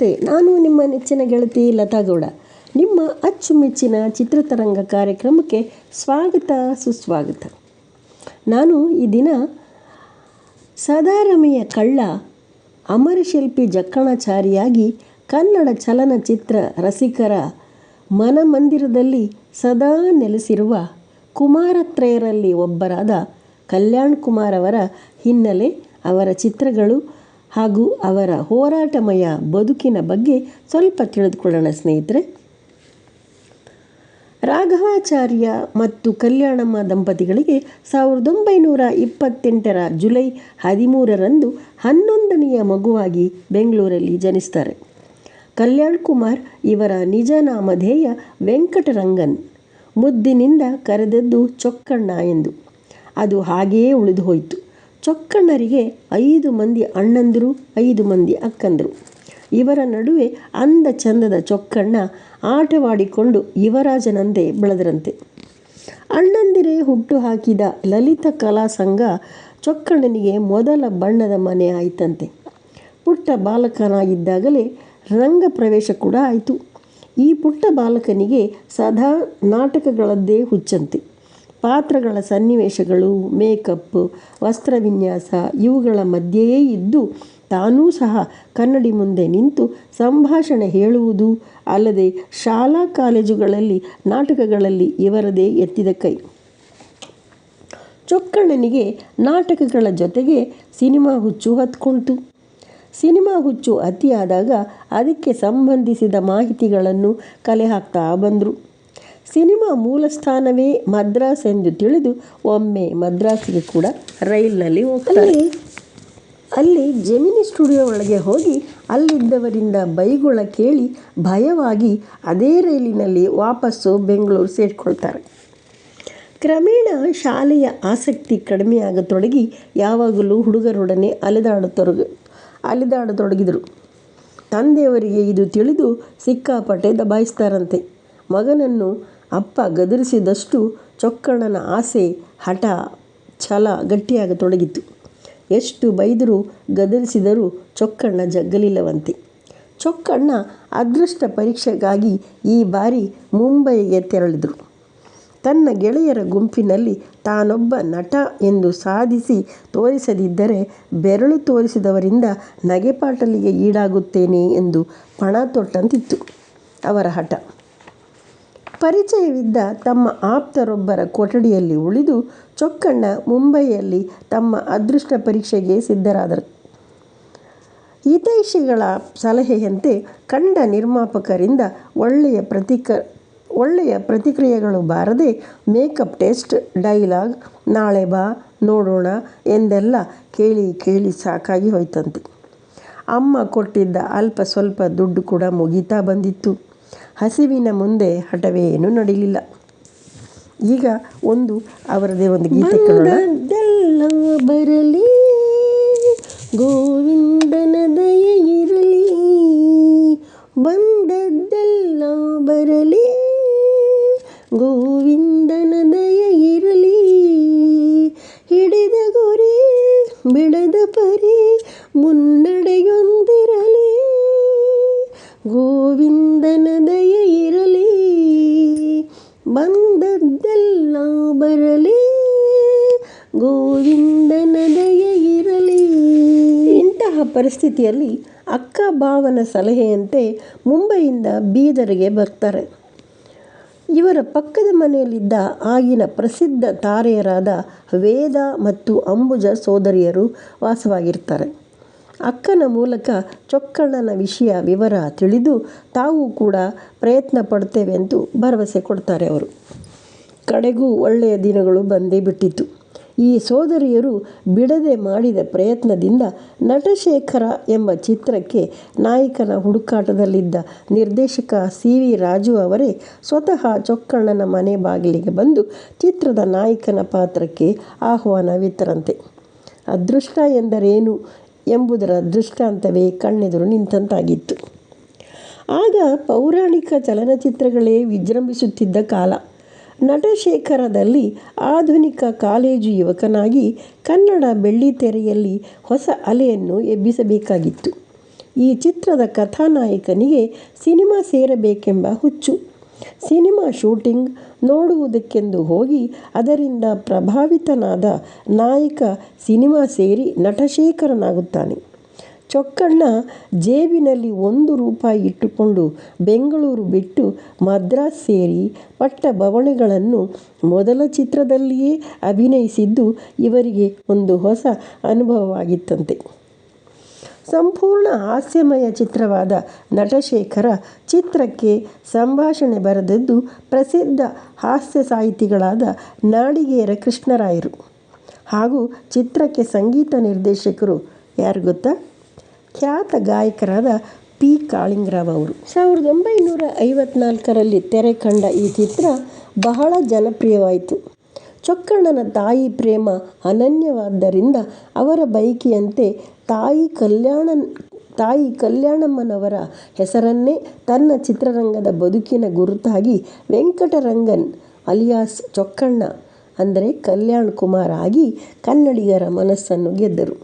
ನಮಸ್ತೆ ನಾನು ನಿಮ್ಮ ನೆಚ್ಚಿನ ಗೆಳತಿ ಲತಾ ಗೌಡ. ನಿಮ್ಮ ಅಚ್ಚುಮೆಚ್ಚಿನ ಚಿತ್ರತರಂಗ ಕಾರ್ಯಕ್ರಮಕ್ಕೆ ಸ್ವಾಗತ, ಸುಸ್ವಾಗತ. ನಾನು ಈ ದಿನ ಸದಾರಮೆಯ ಕಳ್ಳ, ಅಮರಶಿಲ್ಪಿ ಜಕ್ಕಣಾಚಾರಿಯಾಗಿ ಕನ್ನಡ ಚಲನಚಿತ್ರ ರಸಿಕರ ಮನಮಂದಿರದಲ್ಲಿ ಸದಾ ನೆಲೆಸಿರುವ ಕುಮಾರತ್ರಯರಲ್ಲಿ ಒಬ್ಬರಾದ ಕಲ್ಯಾಣ್ ಕುಮಾರ್ ಅವರ ಹಿನ್ನೆಲೆ ಅವರ ಚಿತ್ರಗಳು ಹಾಗೂ ಅವರ ಹೋರಾಟಮಯ ಬದುಕಿನ ಬಗ್ಗೆ ಸ್ವಲ್ಪ ತಿಳಿದುಕೊಳ್ಳೋಣ, ಸ್ನೇಹಿತರೆ. ರಾಘವಾಚಾರ್ಯ ಮತ್ತು ಕಲ್ಯಾಣಮ್ಮ ದಂಪತಿಗಳಿಗೆ ಸಾವಿರದ ಒಂಬೈನೂರ ಇಪ್ಪತ್ತೆಂಟರ ಜುಲೈ ಹದಿಮೂರರಂದು ಹನ್ನೊಂದನೆಯ ಮಗುವಾಗಿ ಬೆಂಗಳೂರಲ್ಲಿ ಜನಿಸ್ತಾರೆ. ಕಲ್ಯಾಣ್ ಕುಮಾರ್ ಇವರ ನಿಜ ನಾಮಧೇಯ ವೆಂಕಟರಂಗನ್. ಮುದ್ದಿನಿಂದ ಕರೆದದ್ದು ಚೊಕ್ಕಣ್ಣ ಎಂದು. ಅದು ಹಾಗೆಯೇ ಉಳಿದು ಹೋಯಿತು. ಚೊಕ್ಕಣ್ಣರಿಗೆ ಐದು ಮಂದಿ ಅಣ್ಣಂದಿರು, ಐದು ಮಂದಿ ಅಕ್ಕಂದರು. ಇವರ ನಡುವೆ ಅಂದ ಚಂದದ ಚೊಕ್ಕಣ್ಣ ಆಟವಾಡಿಕೊಂಡು ಯುವರಾಜನಂತೆ ಬೆಳೆದರಂತೆ. ಅಣ್ಣಂದಿರೇ ಹುಟ್ಟು ಹಾಕಿದ ಲಲಿತ ಕಲಾ ಸಂಘ ಚೊಕ್ಕಣ್ಣನಿಗೆ ಮೊದಲ ಬಣ್ಣದ ಮನೆ ಆಯಿತಂತೆ. ಪುಟ್ಟ ಬಾಲಕನಾಗಿದ್ದಾಗಲೇ ರಂಗ ಪ್ರವೇಶ ಕೂಡ ಆಯಿತು. ಈ ಪುಟ್ಟ ಬಾಲಕನಿಗೆ ಸದಾ ನಾಟಕಗಳದ್ದೇ ಹುಚ್ಚಂತೆ. ಪಾತ್ರಗಳ ಸನ್ನಿವೇಶಗಳು, ಮೇಕಪ್ ವಸ್ತ್ರವಿನ್ಯಾಸ ಇವುಗಳ ಮಧ್ಯೆಯೇ ಇದ್ದು ತಾನೂ ಸಹ ಕನ್ನಡಿ ಮುಂದೆ ನಿಂತು ಸಂಭಾಷಣೆ ಹೇಳುವುದು ಅಲ್ಲದೆ ಶಾಲಾ ಕಾಲೇಜುಗಳಲ್ಲಿ ನಾಟಕಗಳಲ್ಲಿ ಇವರದೇ ಎತ್ತಿದ ಕೈ. ಚೊಕ್ಕಣ್ಣನಿಗೆ ನಾಟಕಗಳ ಜೊತೆಗೆ ಸಿನಿಮಾ ಹುಚ್ಚು ಹತ್ಕೊಳ್ತು ಸಿನಿಮಾ ಹುಚ್ಚು ಅತಿಯಾದಾಗ ಅದಕ್ಕೆ ಸಂಬಂಧಿಸಿದ ಮಾಹಿತಿಗಳನ್ನು ಕಲೆ ಹಾಕ್ತಾ ಬಂದರು. ಸಿನಿಮಾ ಮೂಲ ಸ್ಥಾನವೇ ಮದ್ರಾಸ್ ಎಂದು ತಿಳಿದು ಒಮ್ಮೆ ಮದ್ರಾಸಿಗೆ ಕೂಡ ರೈಲಿನಲ್ಲಿ ಹೋಗ್ತಾರೆ. ಅಲ್ಲಿ ಜೆಮಿನಿ ಸ್ಟುಡಿಯೋ ಒಳಗೆ ಹೋಗಿ ಅಲ್ಲಿದ್ದವರಿಂದ ಬೈಗುಳ ಕೇಳಿ ಭಯವಾಗಿ ಅದೇ ರೈಲಿನಲ್ಲಿ ವಾಪಸ್ಸು ಬೆಂಗಳೂರು ಸೇರಿಕೊಳ್ತಾರೆ. ಕ್ರಮೇಣ ಶಾಲೆಯ ಆಸಕ್ತಿ ಕಡಿಮೆಯಾಗತೊಡಗಿ ಯಾವಾಗಲೂ ಹುಡುಗರೊಡನೆ ಅಲೆದಾಡತೊಡಗ ಅಲೆದಾಡತೊಡಗಿದರು. ತಂದೆಯವರಿಗೆ ಇದು ತಿಳಿದು ಸಿಕ್ಕಾಪಟ್ಟೆ ದಬಾಯಿಸ್ತಾರಂತೆ. ಮಗನನ್ನು ಅಪ್ಪ ಗದರಿಸಿದಷ್ಟು ಚೊಕ್ಕಣ್ಣನ ಆಸೆ ಹಠ ಛಲ ಗಟ್ಟಿಯಾಗತೊಡಗಿತು ಎಷ್ಟು ಬೈದರೂ ಗದರಿಸಿದರೂ ಚೊಕ್ಕಣ್ಣ ಜಗ್ಗಲಿಲ್ಲವಂತೆ. ಚೊಕ್ಕಣ್ಣ ಅದೃಷ್ಟ ಪರೀಕ್ಷೆಗಾಗಿ ಈ ಬಾರಿ ಮುಂಬೈಗೆ ತೆರಳಿದರು. ತನ್ನ ಗೆಳೆಯರ ಗುಂಪಿನಲ್ಲಿ ತಾನೊಬ್ಬ ನಟ ಎಂದು ಸಾಧಿಸಿ ತೋರಿಸದಿದ್ದರೆ ಬೆರಳು ತೋರಿಸಿದವರಿಂದ ನಗೆಪಾಟಲಿಗೆ ಈಡಾಗುತ್ತೇನೆ ಎಂದು ಪಣ ತೊಟ್ಟಂತಿತ್ತು ಅವರ ಹಠ. ಪರಿಚಯವಿದ್ದ ತಮ್ಮ ಆಪ್ತರೊಬ್ಬರ ಕೊಠಡಿಯಲ್ಲಿ ಉಳಿದು ಚೊಕ್ಕಣ್ಣ ಮುಂಬೈಯಲ್ಲಿ ತಮ್ಮ ಅದೃಷ್ಟ ಪರೀಕ್ಷೆಗೆ ಸಿದ್ಧರಾದರು. ಹಿತೈಷಿಗಳ ಸಲಹೆಯಂತೆ ಕಂಡ ನಿರ್ಮಾಪಕರಿಂದ ಒಳ್ಳೆಯ ಪ್ರತಿಕ, ಒಳ್ಳೆಯ ಪ್ರತಿಕ್ರಿಯೆಗಳು ಬಾರದೆ ಮೇಕಪ್ ಟೆಸ್ಟ್ ಡೈಲಾಗ್ ನಾಳೆ ಬಾ, ನೋಡೋಣ ಎಂದೆಲ್ಲ ಕೇಳಿ ಕೇಳಿ ಸಾಕಾಗಿ ಹೋಯ್ತಂತೆ. ಅಮ್ಮ ಕೊಟ್ಟಿದ್ದ ಅಲ್ಪ ಸ್ವಲ್ಪ ದುಡ್ಡು ಕೂಡ ಮುಗೀತಾ ಬಂದಿತ್ತು. ಹಸಿವಿನ ಮುಂದೆ ಹಠವೇನೂ ನಡೆಯಲಿಲ್ಲ ಈಗ ಒಂದು ಅವರದೇ ಒಂದು ಗೀತೆ ಬರಲಿ, ಗೋವಿಂದನ ದಯ ಇರಲಿ ಬಂದದ್ದೆಲ್ಲ ಬರಲಿ, ಗೋವಿಂದನ ದಯ ಇರಲಿ ಹಿಡಿದ ಗುರಿ, ಬಿಡದ ಪರಿ, ಮುನ್ನಡೆಯೊಂದಿರಲಿ. ಗೋವಿಂದನ ದಯ ಇರಲಿ ಬಂದದ್ದೆಲ್ಲ ಬರಲಿ ಗೋವಿಂದನ ಇರಲಿ. ಇಂತಹ ಪರಿಸ್ಥಿತಿಯಲ್ಲಿ ಅಕ್ಕ ಭಾವನ ಸಲಹೆಯಂತೆ ಮುಂಬೈಯಿಂದ ಬೀದರ್ಗೆ ಬರ್ತಾರೆ. ಇವರ ಪಕ್ಕದ ಮನೆಯಲ್ಲಿದ್ದ ಆಗಿನ ಪ್ರಸಿದ್ಧ ತಾರೆಯರಾದ ವೇದ ಮತ್ತು ಅಂಬುಜ ಸೋದರಿಯರು ವಾಸವಾಗಿರ್ತಾರೆ. ಅಕ್ಕನ ಮೂಲಕ ಚೊಕ್ಕಣ್ಣನ ವಿಷಯ ವಿವರ ತಿಳಿದು ತಾವು ಕೂಡ ಪ್ರಯತ್ನ ಪಡ್ತೇವೆ ಎಂದು ಭರವಸೆ ಕೊಡ್ತಾರೆ ಅವರು. ಕಡೆಗೂ ಒಳ್ಳೆಯ ದಿನಗಳು ಬಂದೇ ಬಿಟ್ಟಿತು. ಈ ಸೋದರಿಯರು ಬಿಡದೆ ಮಾಡಿದ ಪ್ರಯತ್ನದಿಂದ ನಟಶೇಖರ ಎಂಬ ಚಿತ್ರಕ್ಕೆ ನಾಯಕನ ಹುಡುಕಾಟದಲ್ಲಿದ್ದ ನಿರ್ದೇಶಕ ಸಿ ವಿ ರಾಜು ಅವರೇ ಸ್ವತಃ ಚೊಕ್ಕಣ್ಣನ ಮನೆ ಬಾಗಿಲಿಗೆ ಬಂದು ಚಿತ್ರದ ನಾಯಕನ ಪಾತ್ರಕ್ಕೆ ಆಹ್ವಾನವಿತ್ತರಂತೆ ಅದೃಷ್ಟ ಎಂದರೇನು ಎಂಬುದರ ದೃಷ್ಟಾಂತವೇ ಕಣ್ಣೆದುರು ನಿಂತಂತಾಗಿತ್ತು. ಆಗ ಪೌರಾಣಿಕ ಚಲನಚಿತ್ರಗಳೇ ವಿಜೃಂಭಿಸುತ್ತಿದ್ದ ಕಾಲ. ನಟಶೇಖರದಲ್ಲಿ ಆಧುನಿಕ ಕಾಲೇಜು ಯುವಕನಾಗಿ ಕನ್ನಡ ಬೆಳ್ಳಿತೆರೆಯಲ್ಲಿ ಹೊಸ ಅಲೆಯನ್ನು ಎಬ್ಬಿಸಬೇಕಾಗಿತ್ತು. ಈ ಚಿತ್ರದ ಕಥಾನಾಯಕನಿಗೆ ಸಿನಿಮಾ ಸೇರಬೇಕೆಂಬ ಹುಚ್ಚು. ಸಿನಿಮಾ ಶೂಟಿಂಗ್ ನೋಡುವುದಕ್ಕೆಂದು ಹೋಗಿ ಅದರಿಂದ ಪ್ರಭಾವಿತನಾದ ನಾಯಕ ಸಿನಿಮಾ ಸೇರಿ ನಟಶೇಖರನಾಗುತ್ತಾನೆ. ಚೊಕ್ಕಣ್ಣ ಜೇಬಿನಲ್ಲಿ ಒಂದು ರೂಪಾಯಿ ಇಟ್ಟುಕೊಂಡು ಬೆಂಗಳೂರು ಬಿಟ್ಟು ಮದ್ರಾಸ್ ಸೇರಿ ಪಟ್ಟ ಬವಣೆಗಳನ್ನು ಮೊದಲ ಚಿತ್ರದಲ್ಲಿಯೇ ಅಭಿನಯಿಸಿದ್ದು ಇವರಿಗೆ ಒಂದು ಹೊಸ ಅನುಭವವಾಗಿತ್ತಂತೆ. ಸಂಪೂರ್ಣ ಹಾಸ್ಯಮಯ ಚಿತ್ರವಾದ ನಟಶೇಖರ ಚಿತ್ರಕ್ಕೆ ಸಂಭಾಷಣೆ ಬರೆದದ್ದು ಪ್ರಸಿದ್ಧ ಹಾಸ್ಯ ಸಾಹಿತಿಗಳಾದ ನಾಡಿಗೇರ ಕೃಷ್ಣರಾಯರು. ಹಾಗೂ ಚಿತ್ರಕ್ಕೆ ಸಂಗೀತ ನಿರ್ದೇಶಕರು ಯಾರು ಗೊತ್ತಾ? ಖ್ಯಾತ ಗಾಯಕರಾದ ಪಿ. ಕಾಳಿಂಗ್ರಾವ್ ಅವರು ಸಾವಿರದ ಒಂಬೈನೂರ ಐವತ್ನಾಲ್ಕರಲ್ಲಿ ತೆರೆ ಕಂಡ ಈ ಚಿತ್ರ ಬಹಳ ಜನಪ್ರಿಯವಾಯಿತು. ಚೊಕ್ಕಣ್ಣನ ತಾಯಿ ಪ್ರೇಮ ಅನನ್ಯವಾದ್ದರಿಂದ ಅವರ ಬೈಕಿಯಂತೆ ತಾಯಿ ಕಲ್ಯಾಣ ತಾಯಿ ಕಲ್ಯಾಣಮ್ಮನವರ ಹೆಸರನ್ನೇ ತನ್ನ ಚಿತ್ರರಂಗದ ಬದುಕಿನ ಗುರುತಾಗಿ ವೆಂಕಟರಂಗನ್ ಅಲಿಯಾಸ್ ಚೊಕ್ಕಣ್ಣ, ಅಂದರೆ ಕಲ್ಯಾಣ್ ಕುಮಾರ್ ಆಗಿ ಕನ್ನಡಿಗರ ಮನಸ್ಸನ್ನು ಗೆದ್ದರು.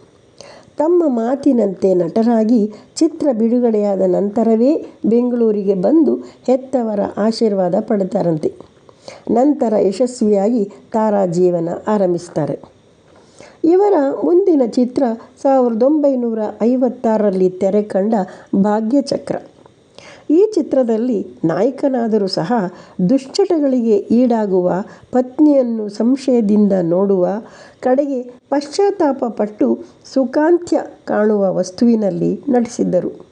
ತಮ್ಮ ಮಾತಿನಂತೆ ನಟರಾಗಿ ಚಿತ್ರ ಬಿಡುಗಡೆಯಾದ ನಂತರವೇ ಬೆಂಗಳೂರಿಗೆ ಬಂದು ಹೆತ್ತವರ ಆಶೀರ್ವಾದ ಪಡ್ತಾರಂತೆ ನಂತರ ಯಶಸ್ವಿಯಾಗಿ ತಾರಾ ಜೀವನ ಆರಂಭಿಸ್ತಾರೆ. ಇವರ ಮುಂದಿನ ಚಿತ್ರ ಸಾವಿರದ ಒಂಬೈನೂರ ಐವತ್ತಾರರಲ್ಲಿ ತೆರೆ ಕಂಡ ಭಾಗ್ಯಚಕ್ರ. ಈ ಚಿತ್ರದಲ್ಲಿ ನಾಯಕನಾದರೂ ಸಹ ದುಶ್ಚಟಗಳಿಗೆ ಈಡಾಗುವ, ಪತ್ನಿಯನ್ನು ಸಂಶಯದಿಂದ ನೋಡುವ, ಕಡೆಗೆ ಪಶ್ಚಾತ್ತಾಪ ಪಟ್ಟು ಸುಖಾಂತ್ಯ ಕಾಣುವ ವಸ್ತುವಿನಲ್ಲಿ ನಟಿಸಿದ್ದರು.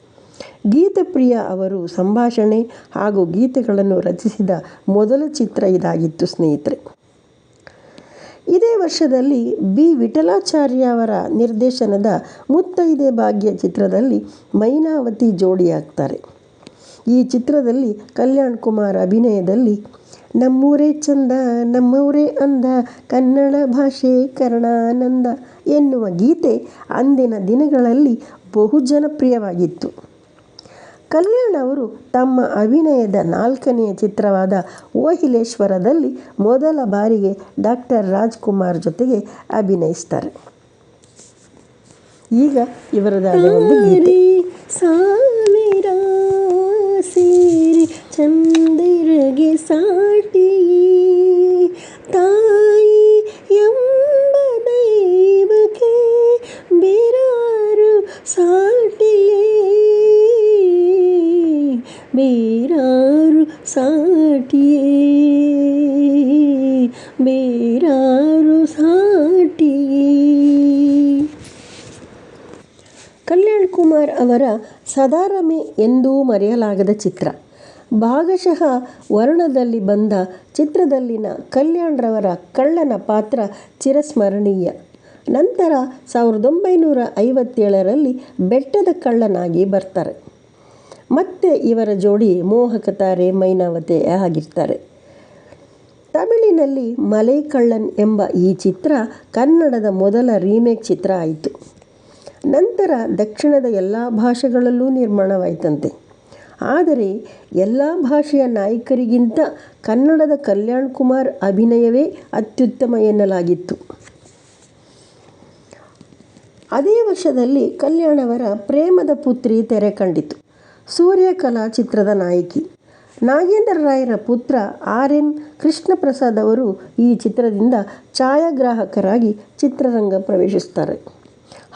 ಗೀತಪ್ರಿಯ ಅವರು ಸಂಭಾಷಣೆ ಹಾಗೂ ಗೀತೆಗಳನ್ನು ರಚಿಸಿದ ಮೊದಲ ಚಿತ್ರ ಇದಾಗಿತ್ತು, ಸ್ನೇಹಿತರೆ. ಇದೇ ವರ್ಷದಲ್ಲಿ ಬಿ. ವಿಠಲಾಚಾರ್ಯ ಅವರ ನಿರ್ದೇಶನದ ಮುತ್ತೈದೆ ಭಾಗ್ಯ ಚಿತ್ರದಲ್ಲಿ ಮೈನಾವತಿ ಜೋಡಿಯಾಗ್ತಾರೆ. ಈ ಚಿತ್ರದಲ್ಲಿ ಕಲ್ಯಾಣ್ ಕುಮಾರ್ ಅಭಿನಯದಲ್ಲಿ, ನಮ್ಮೂರೇ ಚಂದ, ನಮ್ಮೂರೇ ಅಂದ, ಕನ್ನಡ ಭಾಷೆ ಕರ್ಣಾನಂದ ಎನ್ನುವ ಗೀತೆ ಅಂದಿನ ದಿನಗಳಲ್ಲಿ ಬಹು ಜನಪ್ರಿಯವಾಗಿತ್ತು. ಕಲ್ಯಾಣ್ ಅವರು ತಮ್ಮ ಅಭಿನಯದ ನಾಲ್ಕನೆಯ ಚಿತ್ರವಾದ ಓಹಿಲೇಶ್ವರದಲ್ಲಿ ಮೊದಲ ಬಾರಿಗೆ ಡಾಕ್ಟರ್ ರಾಜ್ಕುಮಾರ್ ಜೊತೆಗೆ ಅಭಿನಯಿಸ್ತಾರೆ. ಈಗ ಇವರದಾದ ಒಂದು ಗೀತೆ. ಚಂದಿರಗೆ ಸಾಟಿ. ತಾಯಿ ಎಂಬ ದೈವಕ್ಕೆ ಬೇರಾರು ಸಾಟಿಯೇ? ಬೇರಾರು ಸಾಟಿಯೇ? ಬೇರಾರು ಸಾಟಿಯೇ? ಕಲ್ಯಾಣ್ ಕುಮಾರ್ ಅವರ ಸದಾರಮೆ ಎಂದೂ ಮರೆಯಲಾಗದ ಚಿತ್ರ. ಭಾಗಶಃ ವರ್ಣದಲ್ಲಿ ಬಂದ ಚಿತ್ರದಲ್ಲಿನ ಕಲ್ಯಾಣ್ರವರ ಕಳ್ಳನ ಪಾತ್ರ ಚಿರಸ್ಮರಣೀಯ. ನಂತರ ಸಾವಿರದ ಒಂಬೈನೂರ ಐವತ್ತೇಳರಲ್ಲಿ ಬೆಟ್ಟದ ಕಳ್ಳನಾಗಿ ಬರ್ತಾರೆ. ಮತ್ತೆ ಇವರ ಜೋಡಿ ಮೋಹಕ ತಾರೆ ಮೈನಾವತೆ ಆಗಿರ್ತಾರೆ. ತಮಿಳಿನಲ್ಲಿ ಮಲೈ ಕಳ್ಳನ್ ಎಂಬ ಈ ಚಿತ್ರ ಕನ್ನಡದ ಮೊದಲ ರೀಮೇಕ್ ಚಿತ್ರ ಆಯಿತು. ನಂತರ ದಕ್ಷಿಣದ ಎಲ್ಲ ಭಾಷೆಗಳಲ್ಲೂ ನಿರ್ಮಾಣವಾಯಿತಂತೆ. ಆದರೆ ಎಲ್ಲ ಭಾಷೆಯ ನಾಯಕರಿಗಿಂತ ಕನ್ನಡದ ಕಲ್ಯಾಣ್ ಕುಮಾರ್ ಅಭಿನಯವೇ ಅತ್ಯುತ್ತಮ ಎನ್ನಲಾಗಿತ್ತು. ಅದೇ ವರ್ಷದಲ್ಲಿ ಕಲ್ಯಾಣ್ ಅವರ ಪ್ರೇಮದ ಪುತ್ರಿ ತೆರೆ ಕಂಡಿತು. ಸೂರ್ಯಕಲಾ ಚಿತ್ರದ ನಾಯಕಿ. ನಾಗೇಂದ್ರ ರಾಯರ ಪುತ್ರ ಆರ್ ಎನ್ ಕೃಷ್ಣಪ್ರಸಾದ್ ಅವರು ಈ ಚಿತ್ರದಿಂದ ಛಾಯಾಗ್ರಾಹಕರಾಗಿ ಚಿತ್ರರಂಗ ಪ್ರವೇಶಿಸ್ತಾರೆ.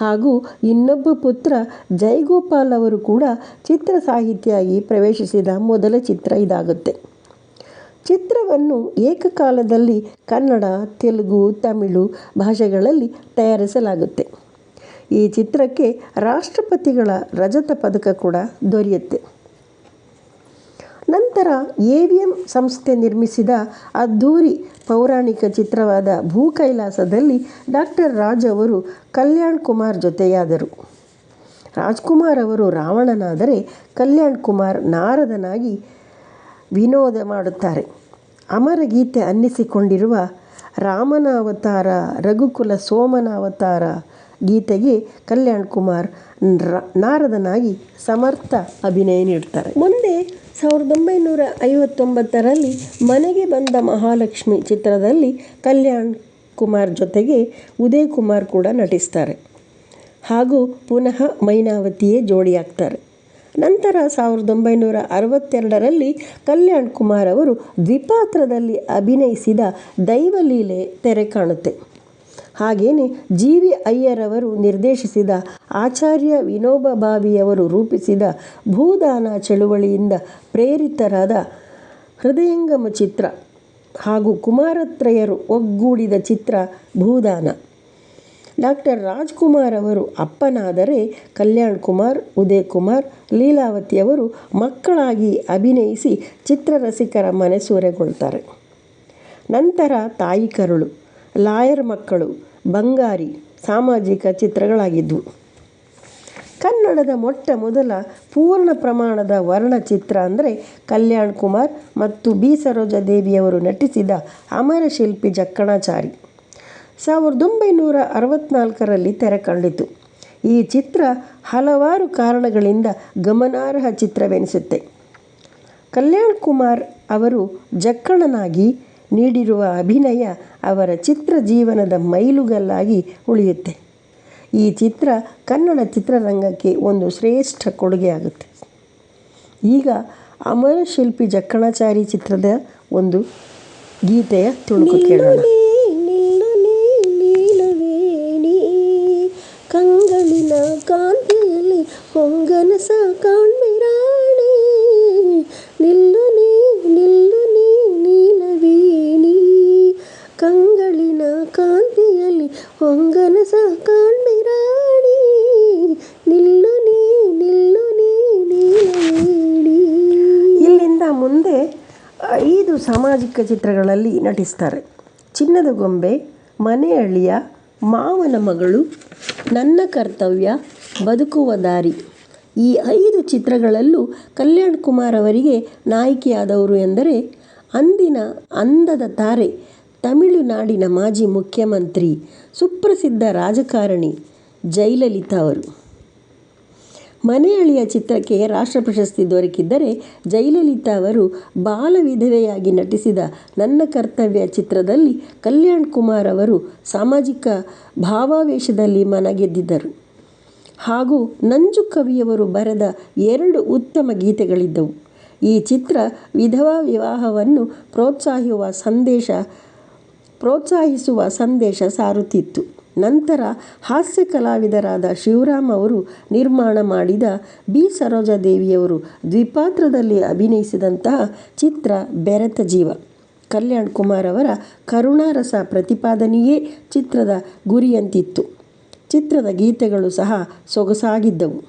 ಹಾಗೂ ಇನ್ನೊಬ್ಬ ಪುತ್ರ ಜೈಗೋಪಾಲ್ ಅವರು ಕೂಡ ಚಿತ್ರ ಸಾಹಿತಿಯಾಗಿ ಪ್ರವೇಶಿಸಿದ ಮೊದಲ ಚಿತ್ರ ಇದಾಗುತ್ತೆ. ಚಿತ್ರವನ್ನು ಏಕಕಾಲದಲ್ಲಿ ಕನ್ನಡ, ತೆಲುಗು, ತಮಿಳು ಭಾಷೆಗಳಲ್ಲಿ ತಯಾರಿಸಲಾಗುತ್ತೆ. ಈ ಚಿತ್ರಕ್ಕೆ ರಾಷ್ಟ್ರಪತಿಗಳ ರಜತ ಪದಕ ಕೂಡ ದೊರೆಯುತ್ತೆ. ನಂತರ ಎ ವಿ ಎಂ ಸಂಸ್ಥೆ ನಿರ್ಮಿಸಿದ ಅದ್ಧೂರಿ ಪೌರಾಣಿಕ ಚಿತ್ರವಾದ ಭೂ ಕೈಲಾಸದಲ್ಲಿ ಡಾಕ್ಟರ್ ರಾಜ್ ಅವರು ಕಲ್ಯಾಣ್ ಕುಮಾರ್ ಜೊತೆಯಾದರು. ರಾಜ್ಕುಮಾರ್ ಅವರು ರಾವಣನಾದರೆ ಕಲ್ಯಾಣ್ ಕುಮಾರ್ ನಾರದನಾಗಿ ವಿನೋದ ಮಾಡುತ್ತಾರೆ. ಅಮರ ಗೀತೆ ಅನ್ನಿಸಿಕೊಂಡಿರುವ ರಾಮನ ಅವತಾರ ರಘುಕುಲ ಸೋಮನ ಅವತಾರ ಗೀತೆಗೆ ಕಲ್ಯಾಣ್ ಕುಮಾರ್ ನಾರದನಾಗಿ ಸಮರ್ಥ ಅಭಿನಯ ನೀಡ್ತಾರೆ. ಮುಂದೆ ಸಾವಿರದ ಒಂಬೈನೂರ ಐವತ್ತೊಂಬತ್ತರಲ್ಲಿ ಮನೆಗೆ ಬಂದ ಮಹಾಲಕ್ಷ್ಮಿ ಚಿತ್ರದಲ್ಲಿ ಕಲ್ಯಾಣ್ ಕುಮಾರ್ ಜೊತೆಗೆ ಉದಯ್ ಕುಮಾರ್ ಕೂಡ ನಟಿಸ್ತಾರೆ. ಹಾಗೂ ಪುನಃ ಮೈನಾವತಿಯೇ ಜೋಡಿಯಾಗ್ತಾರೆ. ನಂತರ ಸಾವಿರದ ಒಂಬೈನೂರ ಅರವತ್ತೆರಡರಲ್ಲಿ ಕಲ್ಯಾಣ್ ಕುಮಾರ್ ಅವರು ದ್ವಿಪಾತ್ರದಲ್ಲಿ ಅಭಿನಯಿಸಿದ ದೈವಲೀಲೆ ತೆರೆ ಕಾಣುತ್ತೆ. ಹಾಗೆಯೇ ಜಿ ವಿ ಅಯ್ಯರವರು ನಿರ್ದೇಶಿಸಿದ ಆಚಾರ್ಯ ವಿನೋಬ ಭಾವೆಯವರು ರೂಪಿಸಿದ ಭೂದಾನ ಚಳುವಳಿಯಿಂದ ಪ್ರೇರಿತರಾದ ಹೃದಯಂಗಮ ಚಿತ್ರ ಹಾಗೂ ಕುಮಾರತ್ರಯರು ಒಗ್ಗೂಡಿದ ಚಿತ್ರ ಭೂದಾನ. ಡಾಕ್ಟರ್ ರಾಜ್ಕುಮಾರ್ ಅವರು ಅಪ್ಪನಾದರೆ ಕಲ್ಯಾಣ್ ಕುಮಾರ್, ಉದಯ್ ಕುಮಾರ್ ಲೀಲಾವತಿಯವರು ಮಕ್ಕಳಾಗಿ ಅಭಿನಯಿಸಿ ಚಿತ್ರರಸಿಕರ ಮನಸೂರೆಗೊಳ್ತಾರೆ ನಂತರ ತಾಯಿ ಕರುಳು, ಲಾಯರ್ ಮಕ್ಕಳು ಬಂಗಾರಿ ಸಾಮಾಜಿಕ ಚಿತ್ರಗಳಾಗಿದ್ದವು ಕನ್ನಡದ ಮೊಟ್ಟ ಮೊದಲ ಪೂರ್ಣ ಪ್ರಮಾಣದ ವರ್ಣಚಿತ್ರ ಅಂದರೆ ಕಲ್ಯಾಣ್ ಕುಮಾರ್ ಮತ್ತು ಬಿ. ಸರೋಜಾದೇವಿಯವರು ನಟಿಸಿದ ಅಮರ ಶಿಲ್ಪಿ ಜಕ್ಕಣಾಚಾರಿ. ಸಾವಿರದ ಒಂಬೈನೂರ ಅರವತ್ತ್ನಾಲ್ಕರಲ್ಲಿ ತೆರೆ ಕಂಡಿತು ಈ ಚಿತ್ರ ಹಲವಾರು ಕಾರಣಗಳಿಂದ ಗಮನಾರ್ಹ ಚಿತ್ರವೆನಿಸುತ್ತೆ. ಕಲ್ಯಾಣ್ ಕುಮಾರ್ ಅವರು ಜಕ್ಕಣ್ಣನಾಗಿ ನೀಡಿರುವ ಅಭಿನಯ ಅವರ ಚಿತ್ರ ಜೀವನದ ಮೈಲುಗಲ್ಲಾಗಿ ಉಳಿಯುತ್ತೆ. ಈ ಚಿತ್ರ ಕನ್ನಡ ಚಿತ್ರರಂಗಕ್ಕೆ ಒಂದು ಶ್ರೇಷ್ಠ ಕೊಡುಗೆ ಆಗುತ್ತೆ ಈಗ ಅಮರ ಶಿಲ್ಪಿ ಜಕ್ಕಣಾಚಾರಿ ಚಿತ್ರದ ಒಂದು ಗೀತೆಯ ತುಣುಕು ಕೇಳೋಣ ಕಂಗಳಿನ ಕಾಂತಿಯಲ್ಲಿ ಹೊಂಗನಸ ಕಾಣ್ಮಿರಾಣಿ ಸಾಮಾಜಿಕ ಚಿತ್ರಗಳಲ್ಲಿ ನಟಿಸ್ತಾರೆ. ಚಿನ್ನದ ಗೊಂಬೆ, ಮನೆ ಅಳಿಯ, ಮಾವನ ಮಗಳು, ನನ್ನ ಕರ್ತವ್ಯ, ಬದುಕುವ ದಾರಿ. ಈ ಐದು ಚಿತ್ರಗಳಲ್ಲೂ ಕಲ್ಯಾಣ್ ಕುಮಾರ್ ಅವರಿಗೆ ನಾಯಕಿಯಾದವರು ಎಂದರೆ ಅಂದಿನ ಅಂದದ ತಾರೆ ತಮಿಳುನಾಡಿನ ಮಾಜಿ ಮುಖ್ಯಮಂತ್ರಿ, ಸುಪ್ರಸಿದ್ಧ ರಾಜಕಾರಣಿ ಜಯಲಲಿತಾ ಅವರು. ಮನೆ ಅಳಿಯ ಚಿತ್ರಕ್ಕೆ ರಾಷ್ಟ್ರ ಪ್ರಶಸ್ತಿ ದೊರಕಿದ್ದರೆ ಜಯಲಲಿತಾ ಅವರು ಬಾಲ ವಿಧವೆಯಾಗಿ ನಟಿಸಿದ ನನ್ನ ಕರ್ತವ್ಯ ಚಿತ್ರದಲ್ಲಿ ಕಲ್ಯಾಣ್ ಕುಮಾರ್ ಅವರು ಸಾಮಾಜಿಕ ಭಾವಾವೇಶದಲ್ಲಿ ಮನಗೆದ್ದಿದ್ದರು. ಹಾಗೂ ನಂಜು ಕವಿಯವರು ಬರೆದ ಎರಡು ಉತ್ತಮ ಗೀತೆಗಳಿದ್ದವು. ಈ ಚಿತ್ರ ವಿಧವಾ ವಿವಾಹವನ್ನು ಪ್ರೋತ್ಸಾಹಿಸುವ ಸಂದೇಶ ಪ್ರೋತ್ಸಾಹಿಸುವ ಸಂದೇಶ ಸಾರುತ್ತಿತ್ತು. ನಂತರ ಹಾಸ್ಯ ಕಲಾವಿದರಾದ ಶಿವರಾಮ್ ಅವರು ನಿರ್ಮಾಣ ಮಾಡಿದ ಬಿ. ಸರೋಜಾದೇವಿಯವರು ದ್ವಿಪಾತ್ರದಲ್ಲಿ ಅಭಿನಯಿಸಿದಂತಹ ಚಿತ್ರ ಬೆರೆತ ಜೀವ. ಕಲ್ಯಾಣ್ ಕುಮಾರ್ ಅವರ ಕರುಣಾರಸ ಪ್ರತಿಪಾದನೆಯೇ ಚಿತ್ರದ ಗುರಿಯಂತಿತ್ತು. ಚಿತ್ರದ ಗೀತೆಗಳು ಸಹ ಸೊಗಸಾಗಿದ್ದವು.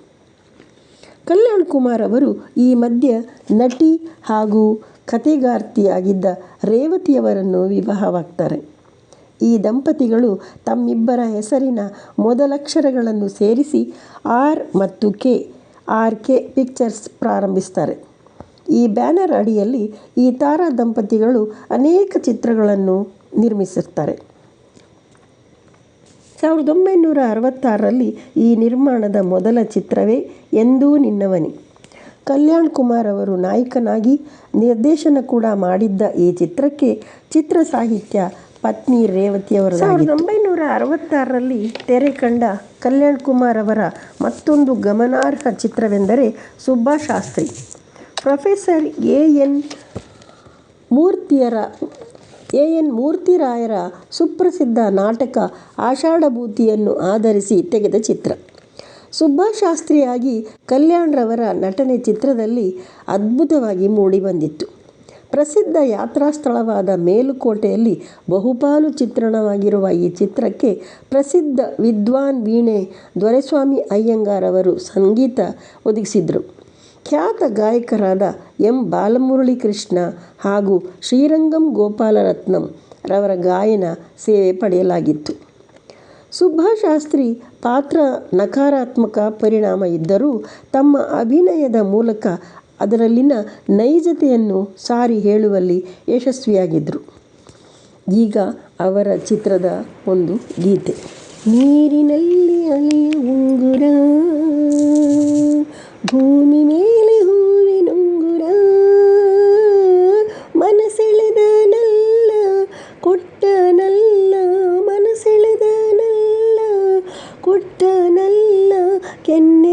ಕಲ್ಯಾಣ್ ಕುಮಾರ್ ಅವರು ಈ ಮಧ್ಯೆ ನಟಿ ಹಾಗೂ ಕಥೆಗಾರ್ತಿಯಾಗಿದ್ದ ರೇವತಿಯವರನ್ನು ವಿವಾಹವಾಗ್ತಾರೆ. ಈ ದಂಪತಿಗಳು ತಮ್ಮಿಬ್ಬರ ಹೆಸರಿನ ಮೊದಲಕ್ಷರಗಳನ್ನು ಸೇರಿಸಿ ಆರ್ ಮತ್ತು ಕೆ, ಆರ್ ಕೆ ಪಿಕ್ಚರ್ಸ್ ಪ್ರಾರಂಭಿಸ್ತಾರೆ. ಈ ಬ್ಯಾನರ್ ಅಡಿಯಲ್ಲಿ ಈ ತಾರಾ ದಂಪತಿಗಳು ಅನೇಕ ಚಿತ್ರಗಳನ್ನು ನಿರ್ಮಿಸುತ್ತಾರೆ ಸಾವಿರದ ಒಂಬೈನೂರ ಅರವತ್ತಾರರಲ್ಲಿ ಈ ನಿರ್ಮಾಣದ ಮೊದಲ ಚಿತ್ರವೇ ಎಂದೂ ನಿನ್ನವನಿ. ಕಲ್ಯಾಣ್ ಕುಮಾರ್ ಅವರು ನಾಯಕನಾಗಿ ನಿರ್ದೇಶನ ಕೂಡ ಮಾಡಿದ್ದ ಈ ಚಿತ್ರಕ್ಕೆ ಚಿತ್ರ ಸಾಹಿತ್ಯ ಪತ್ನಿ ರೇವತಿಯವರ ಸಾವಿರದ ಒಂಬೈನೂರ ಅರವತ್ತಾರರಲ್ಲಿ ತೆರೆ ಕಂಡ ಕಲ್ಯಾಣ್ ಕುಮಾರ್ ಅವರ ಮತ್ತೊಂದು ಗಮನಾರ್ಹ ಚಿತ್ರವೆಂದರೆ ಸುಬ್ಬಾಶಾಸ್ತ್ರಿ. ಪ್ರೊಫೆಸರ್ ಎ ಎನ್ ಮೂರ್ತಿಯರ, ಎ ಎನ್ ಮೂರ್ತಿರಾಯರ ಸುಪ್ರಸಿದ್ಧ ನಾಟಕ ಆಷಾಢಭೂತಿಯನ್ನು ಆಧರಿಸಿ ತೆಗೆದ ಚಿತ್ರ. ಸುಬ್ಬಾಶಾಸ್ತ್ರಿಯಾಗಿ ಕಲ್ಯಾಣ್ರವರ ನಟನೆ ಚಿತ್ರದಲ್ಲಿ ಅದ್ಭುತವಾಗಿ ಮೂಡಿಬಂದಿತ್ತು. ಪ್ರಸಿದ್ಧ ಯಾತ್ರಾ ಸ್ಥಳವಾದ ಮೇಲುಕೋಟೆಯಲ್ಲಿ ಬಹುಪಾಲು ಚಿತ್ರಣವಾಗಿರುವ ಈ ಚಿತ್ರಕ್ಕೆ ಪ್ರಸಿದ್ಧ ವಿದ್ವಾನ್ ವೀಣೆ ದೊರೆಸ್ವಾಮಿ ಅಯ್ಯಂಗಾರ್ ಅವರು ಸಂಗೀತ ಒದಗಿಸಿದರು. ಖ್ಯಾತ ಗಾಯಕರಾದ ಎಂ. ಬಾಲಮುರಳಿ ಕೃಷ್ಣ ಹಾಗೂ ಶ್ರೀರಂಗಂ ಗೋಪಾಲರತ್ನಂ ರವರ ಗಾಯನ ಸೇವೆ ಪಡೆಯಲಾಗಿತ್ತು. ಸುಬ್ಬಾಶಾಸ್ತ್ರಿ ಪಾತ್ರ ನಕಾರಾತ್ಮಕ ಪರಿಣಾಮ ಇದ್ದರೂ ತಮ್ಮ ಅಭಿನಯದ ಮೂಲಕ ಅದರಲ್ಲಿನ ನೈಜತೆಯನ್ನು ಸಾರಿ ಹೇಳುವಲ್ಲಿ ಯಶಸ್ವಿಯಾಗಿದ್ದರು ಈಗ ಅವರ ಚಿತ್ರದ ಒಂದು ಗೀತೆ. ನೀರಿನಲ್ಲಿ ಅಲೆಯ ಉಂಗುರ, ಭೂಮಿ ಮೇಲೆ ಹೂವಿನುಂಗುರ ಮನಸೆಳೆದನಲ್ಲ ಕೊಟ್ಟನಲ್ಲ ಮನಸೆಳೆದನಲ್ಲ ಕೊಟ್ಟನಲ್ಲ ಕೆನ್ನೆ